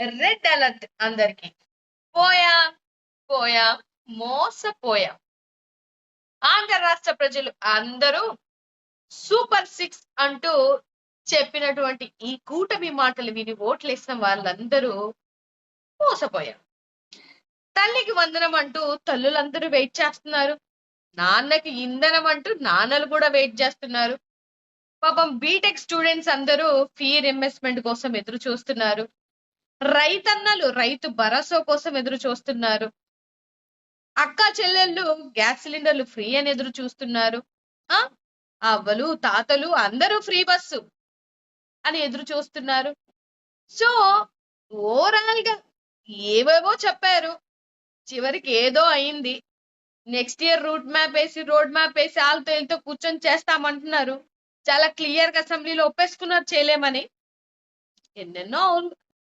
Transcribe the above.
Red alert అందరికి. పోయా పోయా మోసపోయా. ఆంధ్ర రాష్ట్ర ప్రజలు అందరూ సూపర్ సిక్స్ అంటూ చెప్పినటువంటి ఈ కూటమి మాటలు విని ఓట్లేసిన వాళ్ళందరూ మోసపోయారు. తల్లికి వందనం అంటూ తల్లులందరూ వెయిట్ చేస్తున్నారు. నాన్నకి ఇంధనం అంటూ నాన్నలు కూడా వెయిట్ చేస్తున్నారు. పాపం బీటెక్ స్టూడెంట్స్ అందరూ ఫీ రిన్వెస్ట్మెంట్ కోసం ఎదురు చూస్తున్నారు. రైతన్నలు రైతు భరోసా కోసం ఎదురు చూస్తున్నారు. అక్క చెల్లెళ్ళు గ్యాస్ సిలిండర్లు ఫ్రీ అని ఎదురు చూస్తున్నారు. ఆ? అవ్వలు తాతలు అందరూ ఫ్రీ బస్సు అని ఎదురు చూస్తున్నారు. సో ఓవరాల్గా ఏవేవో చెప్పారు. చివరికి ఏదో అయింది. నెక్స్ట్ ఇయర్ రూట్ మ్యాప్ వేసి రోడ్ మ్యాప్ వేసి వాళ్ళతో వీళ్ళతో కూర్చొని చేస్తామంటున్నారు. చాలా క్లియర్గా అసెంబ్లీలో ఒప్పేసుకున్నారు చేయలేమని. ఎన్నెన్నో అవును.